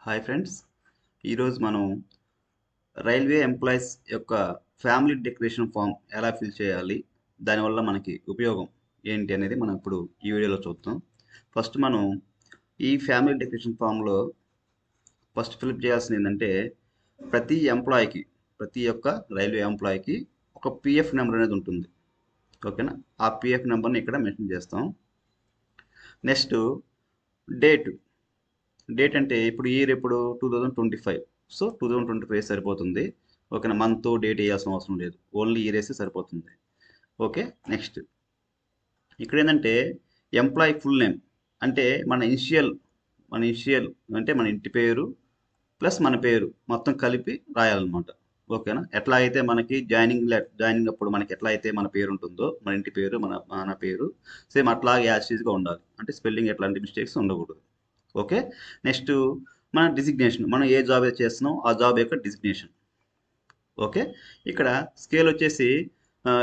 Hi friends ఈరోజు మనం railway employees యొక్క ఫ్యామిలీ డిక్లరేషన్ ఫామ్ ఎలా ఫిల్ చేయాలి దానివల్ల మనకి ఉపయోగం ఏంటి అనేది మనం ఇప్పుడు ఈ వీడియోలో చూద్దాం. ఫస్ట్ మనం ఈ ఫ్యామిలీ డిక్లరేషన్ ఫామ్లో ఫస్ట్ ఫిల్ప్ చేయాల్సింది ఏంటంటే ప్రతి ఎంప్లాయీకి ప్రతి ఒక్క రైల్వే ఎంప్లాయీకి ఒక పిఎఫ్ నెంబర్ అనేది ఉంటుంది. ఓకేనా? ఆ పిఎఫ్ నెంబర్ని ఇక్కడ మెన్షన్ చేస్తాం. నెక్స్ట్ డేట్ డేట్ అంటే ఇప్పుడు ఇయర్ ఇప్పుడు two thousand twenty five so two thousand twenty five సరిపోతుంది. ఓకేనా? మంత్ డేట్ వేయాల్సిన అవసరం లేదు. ఓన్లీ ఇయర్ వేస్తే సరిపోతుంది. ఓకే? నెక్స్ట్ ఇక్కడ ఏంటంటే ఎంప్లాయీ ఫుల్ నేమ్ అంటే మన ఇనిషియల్ మన ఇనిషియల్ అంటే మన ఇంటి పేరు ప్లస్ మన పేరు మొత్తం కలిపి రాయాలన్నమాట. ఓకేనా? ఎట్లా అయితే మనకి జాయినింగ్ జాయినింగ్ అప్పుడు మనకి ఎట్లా అయితే మన పేరు ఉంటుందో మన ఇంటి పేరు మన మన పేరు సేమ్ అట్లా యాసిడ్గా ఉండాలి. అంటే స్పెల్లింగ్ ఎట్లాంటి మిస్టేక్స్ ఉండకూడదు. ఓకే? నెక్స్ట్ మన డిజిగ్నేషన్. మనం ఏ జాబ్ అయితే చేస్తున్నాం ఆ జాబ్ యొక్క డిజిగ్నేషన్. ఓకే? ఇక్కడ స్కేల్ వచ్చేసి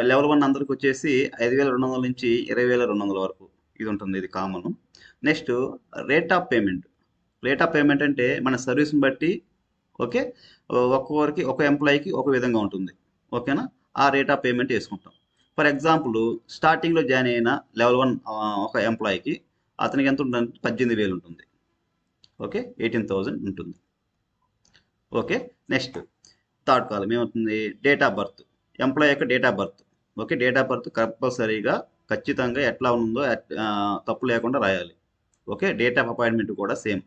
లెవెల్ వన్ అందరికి వచ్చేసి ఐదు వేల రెండు వందల నుంచి ఇరవై వేల రెండు వందల వరకు ఇది ఉంటుంది ఇది common. Next rate of payment. Rate of payment అంటే మన సర్వీస్ని బట్టి ఓకే? ఒక్కొక్కరికి ఒక ఎంప్లాయీకి ఒక విధంగా ఉంటుంది. ఓకేనా? ఆ రేట్ ఆఫ్ పేమెంట్ వేసుకుంటాం. ఫర్ ఎగ్జాంపుల్ స్టార్టింగ్లో జాయిన్ అయిన లెవెల్ వన్ ఒక ఎంప్లాయీకి అతనికి ఎంత ఉంటుంది పద్దెనిమిది వేలు ఉంటుంది. ఓకే? ఎయిటీన్ థౌజండ్ ఉంటుంది. ఓకే? నెక్స్ట్ థర్డ్ కాలం ఏమవుతుంది? Date of birth. ఎంప్లాయీ యొక్క date of birth. Okay? Date of birth కంపల్సరీగా ఖచ్చితంగా ఎట్లా ఉందో తప్పు లేకుండా రాయాలి. ఓకే? డేట్ ఆఫ్ అపాయింట్మెంట్ కూడా సేమ్.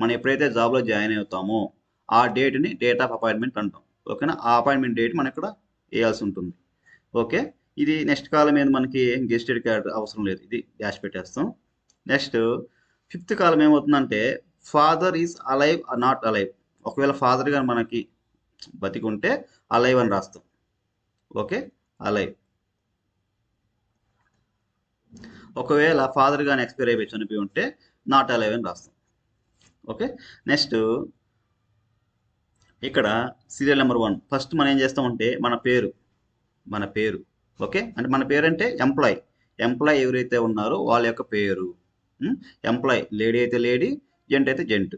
మనం ఎప్పుడైతే జాబ్లో జాయిన్ అవుతామో ఆ డేట్ని డేట్ ఆఫ్ అపాయింట్మెంట్ అంటాం. ఓకేనా ఆ అపాయింట్మెంట్ డేట్ మనం ఇక్కడ వేయాల్సి ఉంటుంది. ఓకే ఇది నెక్స్ట్ కాలం మీద మనకి గెస్టెడ్ క్యారెక్టర్ అవసరం లేదు. ఇది డాష్ పెట్టేస్తాం. నెక్స్ట్ ఫిఫ్త్ కాలం ఏమవుతుందంటే father is alive not alive ఒకవేళ ఫాదర్ కానీ మనకి బతికి ఉంటే అలైవ్ అని రాస్తాం. ఓకే అలైవ్ ఒకవేళ ఫాదర్ కానీ ఎక్స్పైర్ అయిపోయి చనిపోయి ఉంటే నాట్ అలైవ్ అని రాస్తాం. ఓకే నెక్స్ట్ ఇక్కడ సీరియల్ నెంబర్ వన్ ఫస్ట్ మనం ఏం చేస్తామంటే మన పేరు. మన పేరు. ఓకే అంటే మన పేరు అంటే ఎంప్లాయ్ ఎంప్లాయ్ ఎవరైతే ఉన్నారో వాళ్ళ యొక్క పేరు. Hmm? ఎంప్లాయ్ లేడీ అయితే లేడీ జెంట్ అయితే జెంట్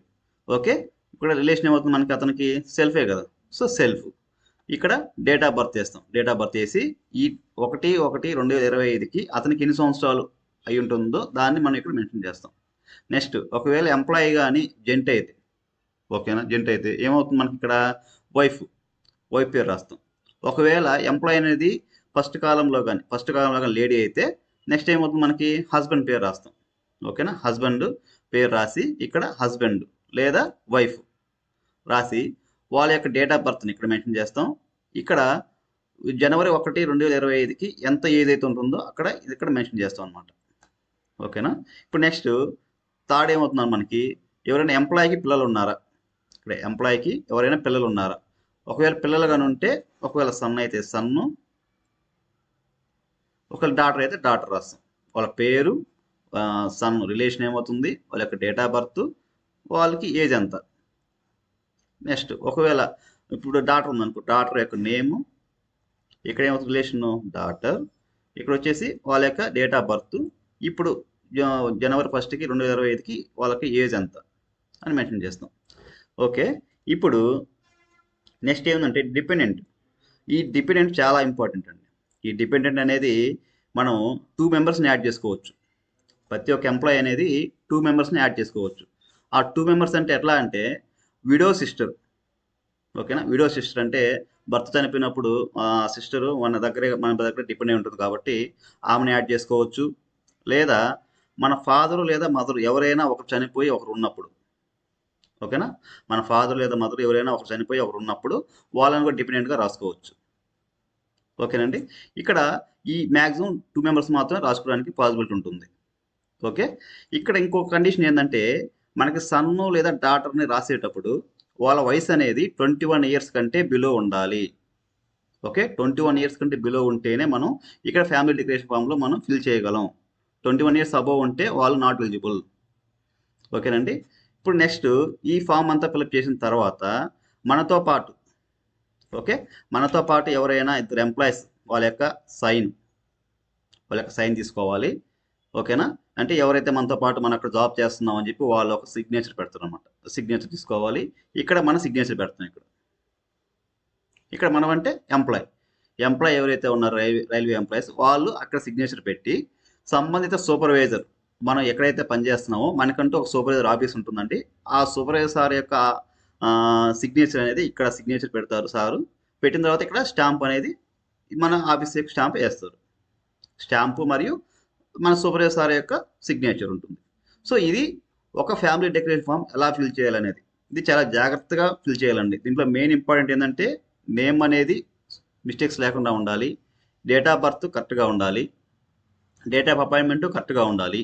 ఓకే ఇక్కడ రిలేషన్ ఏమవుతుంది? మనకి అతనికి సెల్ఫే కదా. సో సెల్ఫ్ ఇక్కడ డేట్ ఆఫ్ బర్త్ చేస్తాం. డేట్ ఆఫ్ బర్త్ వేసి ఈ ఒకటి ఒకటి రెండు వేల ఇరవై ఐదుకి అతనికి ఎన్ని సంవత్సరాలు అయి ఉంటుందో దాన్ని మనం ఇక్కడ మెన్షన్ చేస్తాం. నెక్స్ట్ ఒకవేళ ఎంప్లాయీ కానీ జెంట్ అయితే ఓకేనా? జెంట్ అయితే ఏమవుతుంది మనకి ఇక్కడ? వైఫ్ వైఫ్ పేరు రాస్తాం. ఒకవేళ ఎంప్లాయ్ అనేది ఫస్ట్ కాలంలో కానీ ఫస్ట్ కాలంలో కానీ లేడీ అయితే నెక్స్ట్ ఏమవుతుంది మనకి? హస్బెండ్ పేరు రాస్తాం. ఓకేనా? హస్బెండ్ పేరు రాసి ఇక్కడ హస్బెండ్ లేదా వైఫ్ రాసి వాళ్ళ యొక్క డేట్ ఆఫ్ బర్త్ని ఇక్కడ మెన్షన్ చేస్తాం. ఇక్కడ జనవరి ఒకటి రెండు వేల ఇరవై ఐదుకి ఎంత ఏదైతే ఉంటుందో అక్కడ ఇక్కడ మెన్షన్ చేస్తాం అనమాట ఓకేనా? ఇప్పుడు నెక్స్ట్ థర్డ్ ఏమవుతుందో మనకి? ఎవరైనా ఎంప్లాయీకి పిల్లలు ఉన్నారా? ఇక్కడ ఎంప్లాయీకి ఎవరైనా పిల్లలు ఉన్నారా ఒకవేళ పిల్లలు కానీ ఉంటే ఒకవేళ సన్ అయితే సన్ను ఒకవేళ డాటర్ అయితే డాటర్ రాస్తాం. వాళ్ళ పేరు సన్ రిలేషన్ ఏమవుతుంది? వాళ్ళ యొక్క డేట్ ఆఫ్ బర్త్ వాళ్ళకి ఏజ్ ఎంత? నెక్స్ట్ ఒకవేళ ఇప్పుడు డాటర్ ఉందనుకో డాటర్ యొక్క నేమ్ ఇక్కడ ఏమవుతుంది రిలేషన్ డాటర్ ఇక్కడ వచ్చేసి వాళ్ళ యొక్క డేట్ ఆఫ్ బర్త్ ఇప్పుడు జనవరి ఫస్ట్కి రెండు వేల ఇరవై ఐదుకి వాళ్ళకి ఏజ్ ఎంత? అని మెన్షన్ చేస్తాం. ఓకే. ఇప్పుడు నెక్స్ట్ ఏముందంటే డిపెండెంట్. ఈ డిపెండెంట్ చాలా ఇంపార్టెంట్ అండి. ఈ డిపెండెంట్ అనేది మనం టూ మెంబర్స్ని యాడ్ చేసుకోవచ్చు. ప్రతి ఒక్క ఎంప్లాయీ అనేది టూ మెంబర్స్ని యాడ్ చేసుకోవచ్చు. ఆ టూ మెంబర్స్ అంటే ఎట్లా అంటే విడో సిస్టర్. ఓకేనా? విడో సిస్టర్ అంటే భర్త చనిపోయినప్పుడు ఆ సిస్టరు మన దగ్గర మన దగ్గర డిపెండ్ అయి ఉంటుంది కాబట్టి ఆమెను యాడ్ చేసుకోవచ్చు. లేదా మన ఫాదరు లేదా మదర్ ఎవరైనా ఒకరు చనిపోయి ఒకరు ఉన్నప్పుడు ఓకేనా? మన ఫాదర్ లేదా మదర్ ఎవరైనా ఒకరు చనిపోయి ఒకరు ఉన్నప్పుడు వాళ్ళని కూడా డిపెండెంట్గా రాసుకోవచ్చు. ఓకేనండి? ఇక్కడ ఈ మ్యాక్సిమం టూ మెంబర్స్ మాత్రమే రాసుకోవడానికి పాసిబిలిటీ ఉంటుంది. ఓకే? ఇక్కడ ఇంకో కండిషన్ ఏంటంటే మనకి సన్ను లేదా డాటర్ని రాసేటప్పుడు వాళ్ళ వయసు అనేది ట్వంటీ వన్ ఇయర్స్ కంటే బిలో ఉండాలి. ఓకే? ట్వంటీ వన్ ఇయర్స్ కంటే బిలో ఉంటేనే మనం ఇక్కడ ఫ్యామిలీ డిక్లరేషన్ ఫామ్లో మనం ఫిల్ చేయగలం. ట్వంటీ వన్ ఇయర్స్ అబోవ్ ఉంటే వాళ్ళు నాట్ ఎలిజిబుల్. ఓకేనండి? ఇప్పుడు నెక్స్ట్ ఈ ఫామ్ అంతా ఫిలప్ చేసిన తర్వాత మనతో పాటు ఓకే మనతో పాటు ఎవరైనా ఇద్దరు ఎంప్లాయీస్ వాళ్ళ యొక్క సైన్ వాళ్ళ యొక్క సైన్ తీసుకోవాలి ఓకేనా అంటే ఎవరైతే మనతో పాటు మనం అక్కడ జాబ్ చేస్తున్నాం అని చెప్పి వాళ్ళు ఒక సిగ్నేచర్ పెడతారు అనమాట సిగ్నేచర్ తీసుకోవాలి. ఇక్కడ మన సిగ్నేచర్ పెడతాం ఇక్కడ. ఇక్కడ మనం అంటే ఎంప్లాయ్ ఎంప్లాయ్ ఎవరైతే ఉన్నారో రైల్వే రైల్వే ఎంప్లాయీస్ వాళ్ళు అక్కడ సిగ్నేచర్ పెట్టి సంబంధిత సూపర్వైజర్ మనం ఎక్కడైతే పనిచేస్తున్నామో మనకంటూ ఒక సూపర్వైజర్ ఆఫీస్ ఉంటుందండి. ఆ సూపర్వైజర్ సార్ యొక్క సిగ్నేచర్ అనేది ఇక్కడ సిగ్నేచర్ పెడతారు సారు. పెట్టిన తర్వాత ఇక్కడ స్టాంప్ అనేది మన ఆఫీస్ యొక్క స్టాంప్ వేస్తారు. స్టాంపు మరియు మన సూపర్వైజర్ సార్ యొక్క సిగ్నేచర్ ఉంటుంది. సో ఇది ఒక ఫ్యామిలీ డెకరేషన్ ఫామ్ ఎలా ఫిల్ చేయాలనేది. ఇది చాలా జాగ్రత్తగా ఫిల్ చేయాలండి. దీంట్లో మెయిన్ ఇంపార్టెంట్ ఏంటంటే నేమ్ అనేది మిస్టేక్స్ లేకుండా ఉండాలి. డేట్ ఆఫ్ బర్త్ కరెక్ట్గా ఉండాలి. డేట్ ఆఫ్ అపాయింట్మెంట్ కరెక్ట్గా ఉండాలి.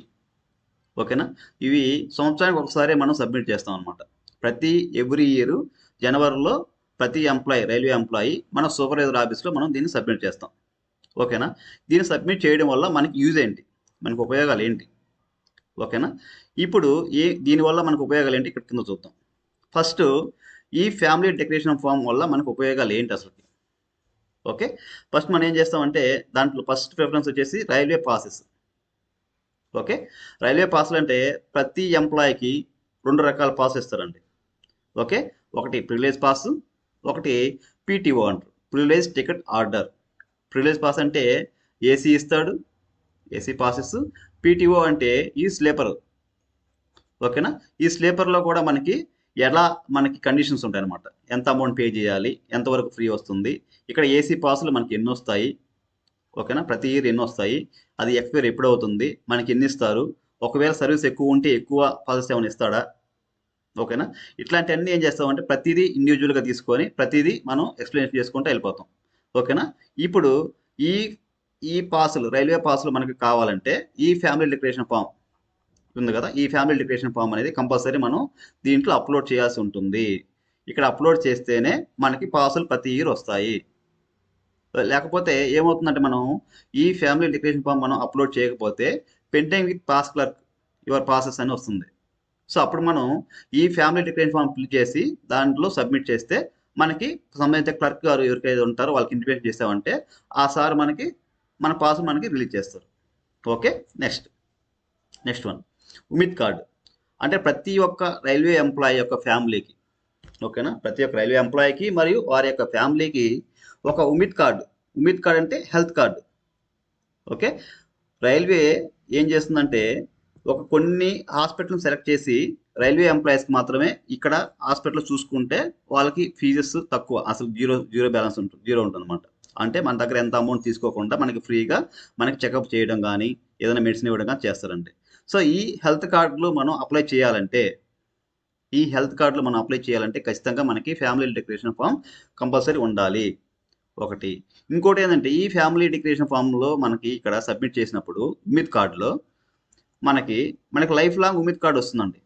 ఓకేనా? ఇవి సంవత్సరానికి ఒకసారి మనం సబ్మిట్ చేస్తాం అనమాట ప్రతి ఎవ్రీ ఇయర్ జనవరిలో ప్రతి ఎంప్లాయీ రైల్వే ఎంప్లాయీ మన సూపర్వైజర్ ఆఫీస్లో మనం దీన్ని సబ్మిట్ చేస్తాం. ఓకేనా? దీన్ని సబ్మిట్ చేయడం వల్ల మనకి యూజ్ ఏంటి? మనకు ఉపయోగాలు ఏంటి? ఓకేనా? ఇప్పుడు ఏ దీనివల్ల మనకు ఉపయోగాలు ఏంటి? ఇక్కడ కింద చూద్దాం. ఫస్ట్ ఈ ఫ్యామిలీ డెకరేషన్ ఫామ్ వల్ల మనకు ఉపయోగాలు ఏంటి అసలు ఓకే? ఫస్ట్ మనం ఏం చేస్తామంటే దాంట్లో ఫస్ట్ ప్రిఫరెన్స్ వచ్చేసి రైల్వే పాసెస్ ఓకే? రైల్వే పాసులు అంటే ప్రతి ఎంప్లాయీకి రెండు రకాల పాస్ ఇస్తారండి. ఓకే? ఒకటి ప్రివిలేజ్ పాస్ ఒకటి పీటీఓ అంటారు. Privilege ticket order. Privilege pass అంటే ఏసీ ఇస్తాడు ఏసీ పాసెస్. పీటీఓ అంటే ఈ స్లీపర్. ఓకేనా? ఈ స్లీపర్లో కూడా మనకి ఎలా మనకి కండిషన్స్ ఉంటాయనమాట ఎంత అమౌంట్ పే చేయాలి ఎంతవరకు ఫ్రీ వస్తుంది. ఇక్కడ ఏసీ పాసులు మనకి ఎన్ని వస్తాయి ఓకేనా? ప్రతి ఇయర్ ఎన్ని వస్తాయి. అది ఎక్స్పైర్ ఎప్పుడు అవుతుంది? మనకి ఎన్ని ఇస్తారు? ఒకవేళ సర్వీస్ ఎక్కువ ఉంటే ఎక్కువ పాసెస్ ఏమైనా ఇస్తాడా? ఓకేనా? ఇట్లాంటివన్నీ ఏం చేస్తామంటే ప్రతిదీ ఇండివిజువల్గా తీసుకొని ప్రతిదీ మనం ఎక్స్ప్లెయిన్ చేసుకుంటూ వెళ్ళిపోతాం. ఓకేనా? ఇప్పుడు ఈ ఈ పాసులు రైల్వే పాసులు మనకి కావాలంటే ఈ ఫ్యామిలీ డిక్లరేషన్ ఫామ్ ఉంది కదా? ఈ ఫ్యామిలీ డిక్లరేషన్ ఫామ్ అనేది కంపల్సరీ మనం దీంట్లో అప్లోడ్ చేయాల్సి ఉంటుంది. ఇక్కడ అప్లోడ్ చేస్తేనే మనకి పాసులు ప్రతి ఇయర్ వస్తాయి. లేకపోతే ఏమవుతుందంటే మనం ఈ ఫ్యామిలీ డిక్లరేషన్ ఫామ్ మనం అప్లోడ్ చేయకపోతే pending with pass clerk your process అని వస్తుంది. సో అప్పుడు మనం ఈ ఫ్యామిలీ డిక్లరేషన్ ఫామ్ ఫిల్ చేసి దాంట్లో సబ్మిట్ చేస్తే మనకి సంబంధిత క్లర్క్ గారు ఎవరికైతే ఉంటారో వాళ్ళకి ఇంటిమేషన్ చేసామంటే ఆ సార్ మనకి మన పాస్ మనకి రిలీజ్ చేస్తారు. Okay? Next. Next one. UMID card. అంటే ప్రతి ఒక్క రైల్వే ఎంప్లాయీ యొక్క ఫ్యామిలీకి ఓకేనా? ప్రతి ఒక్క రైల్వే ఎంప్లాయీకి మరియు వారి యొక్క ఫ్యామిలీకి ఒక ఉమిత్ కార్డు. ఉమిత్ కార్డ్ అంటే హెల్త్ కార్డు. ఓకే? రైల్వే ఏం చేస్తుందంటే ఒక కొన్ని హాస్పిటల్ సెలెక్ట్ చేసి రైల్వే ఎంప్లాయీస్కి మాత్రమే ఇక్కడ హాస్పిటల్ చూసుకుంటే వాళ్ళకి ఫీజెస్ తక్కువ. అసలు జీరో జీరో బ్యాలెన్స్ ఉంటుంది జీరో ఉంటుంది అనమాట అంటే మన దగ్గర ఎంత అమౌంట్ తీసుకోకుండా మనకి ఫ్రీగా మనకి చెకప్ చేయడం కానీ ఏదైనా మెడిసిన్ ఇవ్వడం కానీ చేస్తారండి. సో ఈ హెల్త్ కార్డులు మనం అప్లై చేయాలంటే ఈ హెల్త్ కార్డులు మనం అప్లై చేయాలంటే ఖచ్చితంగా మనకి ఫ్యామిలీ డిక్లరేషన్ ఫామ్ కంపల్సరీ ఉండాలి. ఒకటి. ఇంకోటి ఏంటంటే ఈ ఫ్యామిలీ డిక్లరేషన్ ఫామ్లో మనకి ఇక్కడ సబ్మిట్ చేసినప్పుడు ఉమిత్ కార్డులో మనకి మనకి లైఫ్ లాంగ్ ఉమిత్ కార్డు వస్తుందండి.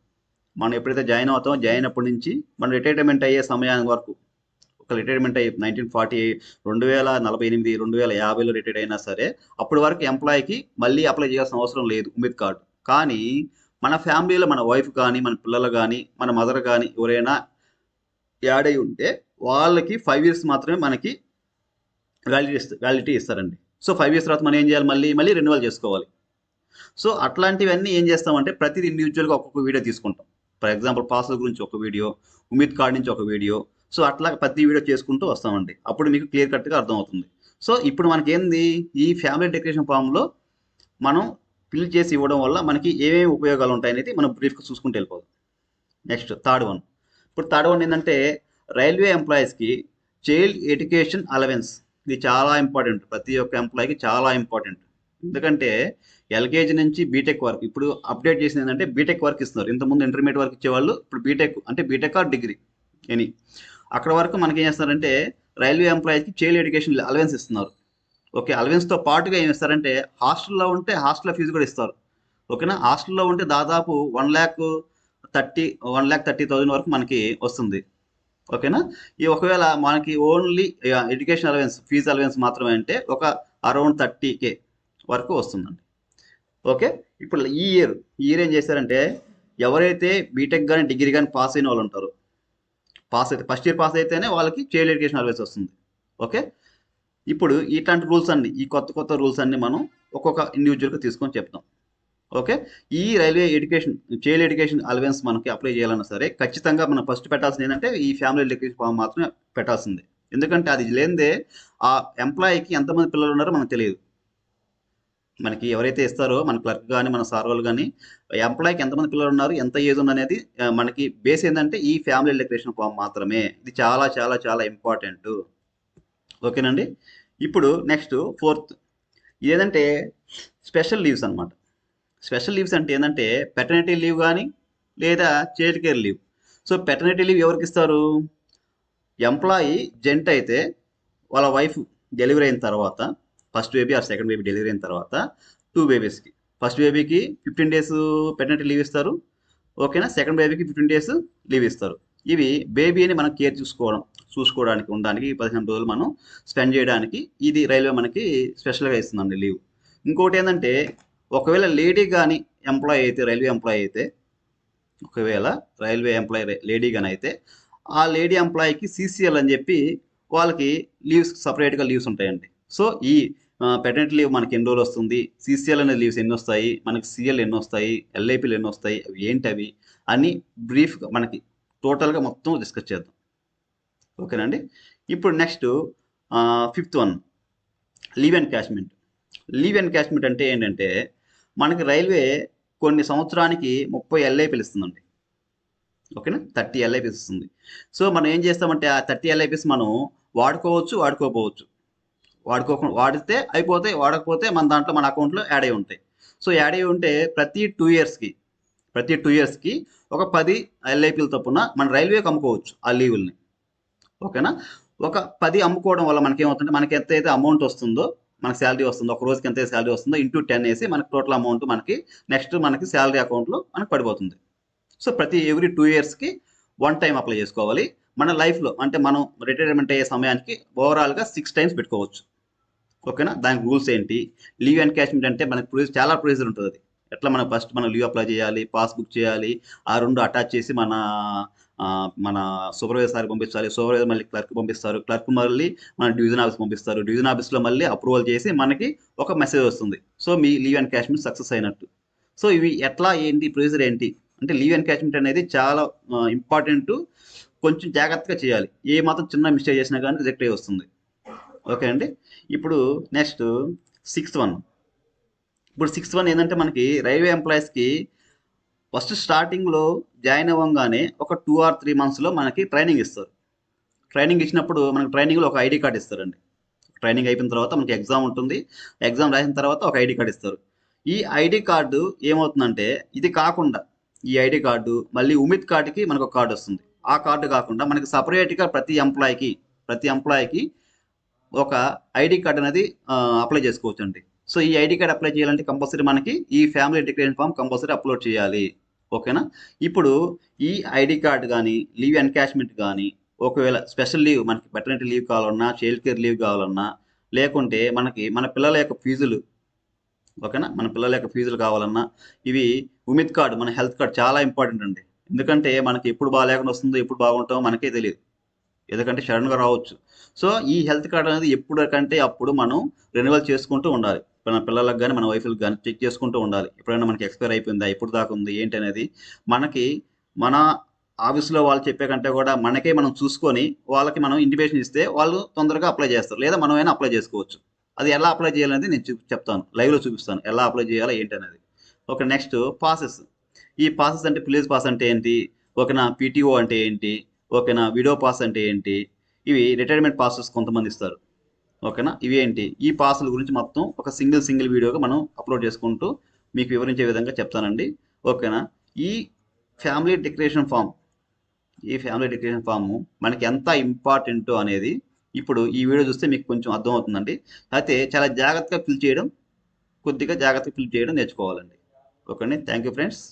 మనం ఎప్పుడైతే జాయిన్ అవుతామో జాయిన్ అయినప్పటి నుంచి మనం రిటైర్మెంట్ అయ్యే సమయానికి వరకు ఒక రిటైర్మెంట్ అయ్యి నైన్టీన్ ఫార్టీ రెండు వేల నలభై ఎనిమిది రెండు వేల యాభైలో రిటైర్ అయినా సరే అప్పటి వరకు ఎంప్లాయీకి మళ్ళీ అప్లై చేయాల్సిన అవసరం లేదు ఉమిత్ కార్డు కానీ మన ఫ్యామిలీలో మన వైఫ్ కానీ మన పిల్లలు కానీ మన మదర్ కానీ ఎవరైనా యాడ్ అయి ఉంటే వాళ్ళకి ఫైవ్ ఇయర్స్ మాత్రమే మనకి వ్యాలిడిటీ ఇస్తారు వ్యాలిడిటీ ఇస్తారండి. సో ఫైవ్ ఇయర్స్ తర్వాత మనం ఏం చేయాలి? మళ్ళీ మళ్ళీ రెన్యువల్ చేసుకోవాలి. సో అట్లాంటివన్నీ ఏం చేస్తామంటే ప్రతిది ఇండివిజువల్గా ఒక్కొక్క వీడియో తీసుకుంటాం. ఫర్ ఎగ్జాంపుల్ పాస్ల గురించి ఒక వీడియో ఉమిత్ కార్డ్ నుంచి ఒక వీడియో సో అట్లా ప్రతి వీడియో చేసుకుంటూ వస్తామండి. అప్పుడు మీకు క్లియర్ కట్గా అర్థమవుతుంది. సో ఇప్పుడు మనకి ఏంది ఈ ఫ్యామిలీ డెకరేషన్ ఫామ్లో మనం ఫిల్ చేసి ఇవ్వడం వల్ల మనకి ఏమేమి ఉపయోగాలు ఉంటాయనేది మనం బ్రీఫ్గా చూసుకుంటూ వెళ్ళిపోదాం. నెక్స్ట్ థర్డ్ వన్ ఇప్పుడు థర్డ్ వన్ ఏంటంటే రైల్వే ఎంప్లాయీస్కి చైల్డ్ ఎడ్యుకేషన్ అలవెన్స్ ఇది చాలా ఇంపార్టెంట్ ప్రతి ఒక్క ఎంప్లాయీకి చాలా ఇంపార్టెంట్ ఎందుకంటే ఎల్కేజీ నుంచి బీటెక్ వరకు ఇప్పుడు అప్డేట్ చేసింది ఏంటంటే బీటెక్ వరకు ఇస్తున్నారు. ఇంతకుముందు ఇంటర్మీడియట్ వరకు ఇచ్చేవాళ్ళు ఇప్పుడు బీటెక్ అంటే బీటెక్ ఆర్ డిగ్రీ ఎనీ అక్కడ వరకు మనకి ఏం చేస్తున్నారంటే రైల్వే ఎంప్లాయీస్కి చైల్డ్ ఎడ్యుకేషన్ అలవెన్స్ ఇస్తున్నారు. ఓకే అలవెన్స్తో పాటుగా ఏం ఇస్తారంటే హాస్టల్లో ఉంటే హాస్టల్ ఫీజు కూడా ఇస్తారు. ఓకేనా? హాస్టల్లో ఉంటే దాదాపు one lakh thirty one lakh thirty thousand వరకు మనకి వస్తుంది. ఓకేనా? ఈ ఒకవేళ మనకి only education allowance fee allowance మాత్రమే అంటే ఒక అరౌండ్ థర్టీ కే వరకు వస్తుందండి. ఓకే? ఇప్పుడు ఈ ఇయర్ ఈ ఇయర్ ఏం చేశారంటే ఎవరైతే బీటెక్ కానీ డిగ్రీ కానీ పాస్ అయిన వాళ్ళు ఉంటారు పాస్ అయితే ఫస్ట్ ఇయర్ పాస్ అయితేనే వాళ్ళకి చైల్డ్ ఎడ్యుకేషన్ అలవెన్స్ వస్తుంది. ఓకే? ఇప్పుడు ఇట్లాంటి రూల్స్ అన్ని ఈ కొత్త కొత్త రూల్స్ అన్ని మనం ఒక్కొక్క ఇండివిజువల్గా తీసుకొని చెప్తాం. ఓకే? ఈ railway education child education allowance మనకి అప్లై చేయాలన్నా సరే ఖచ్చితంగా మనం ఫస్ట్ పెట్టాల్సింది ఏంటంటే ఈ ఫ్యామిలీ ఎడ్యుకేషన్ ఫామ్ మాత్రమే పెట్టాల్సిందే. ఎందుకంటే అది లేనిదే ఆ ఎంప్లాయీకి ఎంతమంది పిల్లలు ఉన్నారో మనకు తెలియదు. మనకి ఎవరైతే ఇస్తారో మన క్లర్క్ కానీ మన సార్ వాళ్ళు కానీ ఎంప్లాయీకి ఎంతమంది పిల్లలు ఉన్నారు ఎంత ఏజ్ ఉంది అనేది మనకి బేస్ ఏంటంటే ఈ ఫ్యామిలీ డెక్లరేషన్ ఫామ్ మాత్రమే. ఇది చాలా చాలా చాలా ఇంపార్టెంట్. ఓకేనండి? ఇప్పుడు నెక్స్ట్ ఫోర్త్ ఇదేంటంటే స్పెషల్ లీవ్స్ అన్నమాట. స్పెషల్ లీవ్స్ అంటే ఏంటంటే పెటర్నిటీ లీవ్ కానీ లేదా child care leave so paternity leave ఎవరికి ఇస్తారు? ఎంప్లాయీ జెంట్ అయితే వాళ్ళ వైఫ్ డెలివరీ అయిన తర్వాత first baby or second baby delivery అయిన తర్వాత టూ బేబీస్కి ఫస్ట్ బేబీకి ఫిఫ్టీన్ డేస్ పెటర్నిటీ లీవ్ ఇస్తారు. ఓకేనా సెకండ్ బేబీకి ఫిఫ్టీన్ డేస్ లీవ్ ఇస్తారు. ఇవి బేబీని మనం కేర్ చూసుకోవడం చూసుకోవడానికి ఉండడానికి పదిహేను రోజులు మనం స్పెండ్ చేయడానికి ఇది రైల్వే మనకి స్పెషల్గా ఇస్తుందండి లీవ్. ఇంకోటి ఏంటంటే ఒకవేళ లేడీ కానీ ఎంప్లాయ్ అయితే రైల్వే ఎంప్లాయ్ అయితే ఒకవేళ రైల్వే ఎంప్లాయ్ లేడీ కానీ అయితే ఆ లేడీ ఎంప్లాయీకి సీసీఎల్ అని చెప్పి వాళ్ళకి లీవ్స్ సపరేట్గా లీవ్స్ ఉంటాయండి. సో ఈ పెటెంట్ లీవ్ మనకి ఎన్ని రోజులు వస్తుంది? సీసీఎల్ అనే లీవ్స్ ఎన్ని వస్తాయి? మనకి సిఎల్ ఎన్ని వస్తాయి? ఎల్ఐపీలు ఎన్ని వస్తాయి? అవి ఏంటి అవి? అని బ్రీఫ్గా మనకి టోటల్గా మొత్తం డిస్కస్ చేద్దాం. ఓకేనండి? ఇప్పుడు next fifth one leave and encashment. Leave and encashment అంటే ఏంటంటే మనకి రైల్వే కొన్ని సంవత్సరానికి ముప్పై ఎల్ఐ పిలుస్తుందండి. ఓకేనా? థర్టీ ఎల్ఐపీస్ ఇస్తుంది సో మనం ఏం చేస్తామంటే ఆ థర్టీ ఎల్ఐపిస్ మనం వాడుకోవచ్చు వాడుకోకపోవచ్చు. వాడుకోకుండా వాడితే అయిపోతాయి వాడకపోతే మన దాంట్లో మన అకౌంట్లో యాడ్ అయి ఉంటాయి. సో యాడ్ అయి ఉంటే ప్రతి టూ ఇయర్స్కి ప్రతి టూ ఇయర్స్కి ఒక పది ఎల్ఐపీల తప్పున మన రైల్వేకి అమ్ముకోవచ్చు ఆ లీవుల్ని. ఓకేనా? ఒక పది అమ్ముకోవడం వల్ల మనకి మనకి ఎంత అయితే అమౌంట్ వస్తుందో మనకి శాలరీ వస్తుందో ఒక రోజుకి ఎంత శాలరీ వస్తుందో ఇంటూ టెన్ వేసి మనకి టోటల్ అమౌంట్ మనకి నెక్స్ట్ మనకి శాలరీ అకౌంట్లో మనకి పడిపోతుంది. సో ప్రతి ఎవ్రీ టూ ఇయర్స్కి వన్ టైం అప్లై చేసుకోవాలి. మన లైఫ్లో అంటే మనం రిటైర్మెంట్ అయ్యే సమయానికి ఓవరాల్గా సిక్స్ టైమ్స్ పెట్టుకోవచ్చు. ఓకేనా దానికి రూల్స్ ఏంటి? లీవ్ అండ్ క్యాష్మెంట్ అంటే మనకి ప్రొసీజర్ చాలా ప్రొసీజర్ ఉంటుంది అది. ఎట్లా మనం ఫస్ట్ మనం లీవ్ అప్లై చేయాలి పాస్బుక్ చేయాలి ఆ రెండు అటాచ్ చేసి మన మన సూపర్వైజర్ సార్కి పంపించాలి సూపర్వైజర్ మళ్ళీ క్లర్క్ పంపిస్తారు. క్లర్క్ మళ్ళీ మన డివిజన్ ఆఫీస్ పంపిస్తారు. డివిజన్ ఆఫీస్లో మళ్ళీ అప్రూవల్ చేసి మనకి ఒక మెసేజ్ వస్తుంది. సో మీ లీవ్ అండ్ క్యాష్మెంట్ సక్సెస్ అయినట్టు. సో ఇవి ఎట్లా ఏంటి ప్రొసీజర్ ఏంటి అంటే లీవ్ అండ్ క్యాష్మెంట్ అనేది చాలా ఇంపార్టెంట్. కొంచెం జాగ్రత్తగా చేయాలి. ఏ మాత్రం చిన్న మిస్టేక్ చేసినా కానీ రిజెక్ట్ అయ్యి వస్తుంది. ఓకే అండి? ఇప్పుడు నెక్స్ట్ సిక్స్త్ వన్. ఇప్పుడు సిక్స్త్ వన్ ఏంటంటే మనకి రైల్వే ఎంప్లాయీస్కి ఫస్ట్ స్టార్టింగ్లో జాయిన్ అవ్వగానే ఒక టూ ఆర్ త్రీ మంత్స్లో మనకి ట్రైనింగ్ ఇస్తారు. ట్రైనింగ్ ఇచ్చినప్పుడు మనకి ట్రైనింగ్లో ఒక ఐడి కార్డ్ ఇస్తారండి. ట్రైనింగ్ అయిపోయిన తర్వాత మనకి ఎగ్జామ్ ఉంటుంది. ఎగ్జామ్ రాసిన తర్వాత ఒక ఐడి కార్డ్ ఇస్తారు. ఈ ఐడి కార్డు ఏమవుతుందంటే ఇది కాకుండా ఈ ఐడి కార్డు మళ్ళీ ఉమిత్ కార్డుకి మనకు ఒక కార్డు వస్తుంది. ఆ కార్డు కాకుండా మనకి సపరేట్గా ప్రతి ఎంప్లాయీకి ప్రతి ఎంప్లాయీకి ఒక ఐడి కార్డ్ అనేది అప్లై చేసుకోవచ్చు అండి సో ఈ ఐడి కార్డ్ అప్లై చేయాలంటే కంపల్సరీ మనకి ఈ family declaration form compulsory upload చేయాలి. ఓకేనా? ఇప్పుడు ఈ ఐడి కార్డ్ కానీ లీవ్ ఎన్కాష్మెంట్ కానీ ఒకవేళ స్పెషల్ లీవ్ మనకి పెటర్నిటీ లీవ్ కావాలన్నా చైల్డ్ కేర్ లీవ్ కావాలన్నా లేకుంటే మనకి మన పిల్లల యొక్క ఫీజులు ఓకేనా? మన పిల్లల యొక్క ఫీజులు కావాలన్నా ఇవి ఉమిత్ కార్డు మన హెల్త్ కార్డ్ చాలా ఇంపార్టెంట్ అండి. ఎందుకంటే మనకి ఎప్పుడు బాగాలేకుండా వస్తుందో ఎప్పుడు బాగుంటామో మనకే తెలియదు. ఎందుకంటే సడన్గా రావచ్చు. సో ఈ హెల్త్ కార్డ్ అనేది ఎప్పటికంటే అప్పుడు మనం రెన్యువల్ చేసుకుంటూ ఉండాలి. మన పిల్లలకు కానీ మన వైఫ్లకు కానీ చెక్ చేసుకుంటూ ఉండాలి. ఎప్పుడైనా మనకి ఎక్స్పైర్ అయిపోయిందా ఎప్పుడు దాకా ఉంది ఏంటి అనేది మనకి మన ఆఫీస్లో వాళ్ళు చెప్పే కంటే కూడా మనకే మనం చూసుకొని వాళ్ళకి మనం ఇంటిమేషన్ ఇస్తే వాళ్ళు తొందరగా అప్లై చేస్తారు. లేదా మనమైనా అప్లై చేసుకోవచ్చు. అది ఎలా అప్లై చేయాలనేది నేను చెప్తాను. లైవ్లో చూపిస్తాను. ఎలా అప్లై చేయాలో ఏంటి అనేది. ఓకే నెక్స్ట్ పాసెస్ ఈ పాసెస్ అంటే ప్లేస్ పాస్ అంటే ఏంటి? ఓకేనా పీటీఓ అంటే ఏంటి? ఓకేనా విడో పాస్ అంటే ఏంటి? ఇవి రిటైర్మెంట్ పాసెస్ కొంతమంది ఇస్తారు. ఓకేనా? ఇవి ఏంటి? ఈ పాసుల గురించి మొత్తం ఒక సింగిల్ సింగిల్ వీడియోగా మనం అప్లోడ్ చేసుకుంటూ మీకు వివరించే విధంగా చెప్తానండి. ఓకేనా? ఈ ఫ్యామిలీ డెకరేషన్ ఫామ్ ఈ ఫ్యామిలీ డెకరేషన్ ఫామ్ మనకి ఎంత ఇంపార్టెంట్ అనేది ఇప్పుడు ఈ వీడియో చూస్తే మీకు కొంచెం అర్థమవుతుందండి. అయితే చాలా జాగ్రత్తగా ఫిల్ చేయడం కొద్దిగా జాగ్రత్తగా ఫిల్ చేయడం నేర్చుకోవాలండి. ఓకే అండి థ్యాంక్ యూ ఫ్రెండ్స్.